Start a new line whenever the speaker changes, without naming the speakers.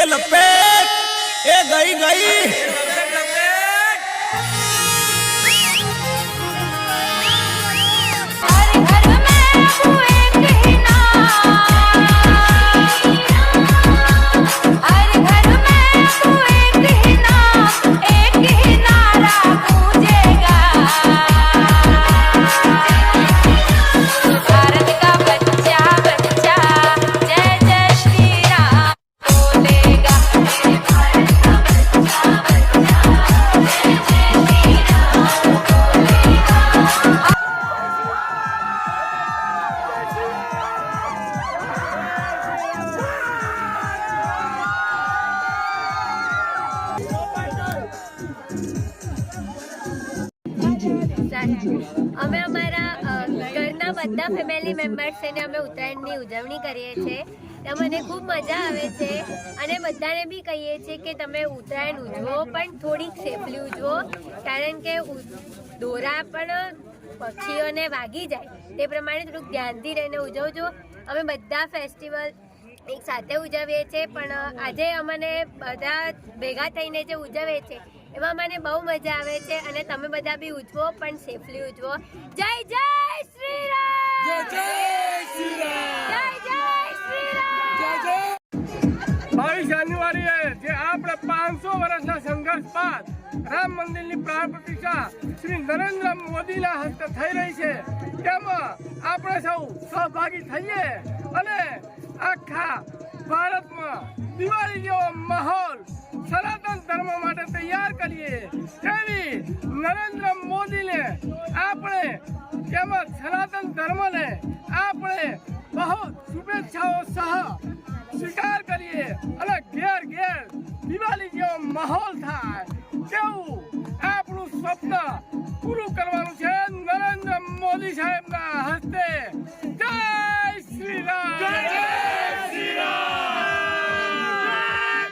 ए लपेट ए गई गई
અમે અમારા ઘરના બધા ફેમિલી મેમ્બર્સ થઈને અમે ઉત્તરાયણની ઉજવણી કરીએ છીએ. તો મને ખૂબ મજા આવે છે અને બધાને બી કહીએ છીએ કે તમે ઉત્તરાયણ ઉજવો, પણ થોડીક સેફલી ઉજવો, કારણ કે દોરા પણ પક્ષીઓને વાગી જાય. તે પ્રમાણે થોડુંક ધ્યાનથી રહીને ઉજવજો. અમે બધા ફેસ્ટિવલ એક સાથે ઉજવીએ છીએ પણ આજે અમને બધા ભેગા થઈને જે ઉજવે છે એમાં મને બહુ મજા આવે છે અને તમે બધા બી ઉજવો પણ સેફલી ઉજવો. જય જય શ્રી રામ જય જય શ્રી રામ જય જય! શ્રી રામ
બાવીસ જાન્યુઆરીએ જે આપણે પાંચસો વર્ષના સંઘર્ષ બાદ રામ મંદિરની પ્રાણ પ્રતિષ્ઠા શ્રી નરેન્દ્ર મોદીના હસ્તે થઈ રહી છે. તેમાં આપણે સૌ સહભાગી થઈએ અને દિવાળી જેવો માહોલ સનાતન ધર્મ માટે તૈયાર કરીએ. તેવી નરેન્દ્ર મોદીને આપણે તેમજ સનાતન ધર્મને આપણે બહુ શુભેચ્છાઓ સહ સ્વીકાર કરીએ અને ઘેર ઘેર દિવાળી જેવો માહોલ થાય તેવું આપણું સ્વપ્ન પૂરું કરવાનું છે નરેન્દ્ર મોદી સાહેબના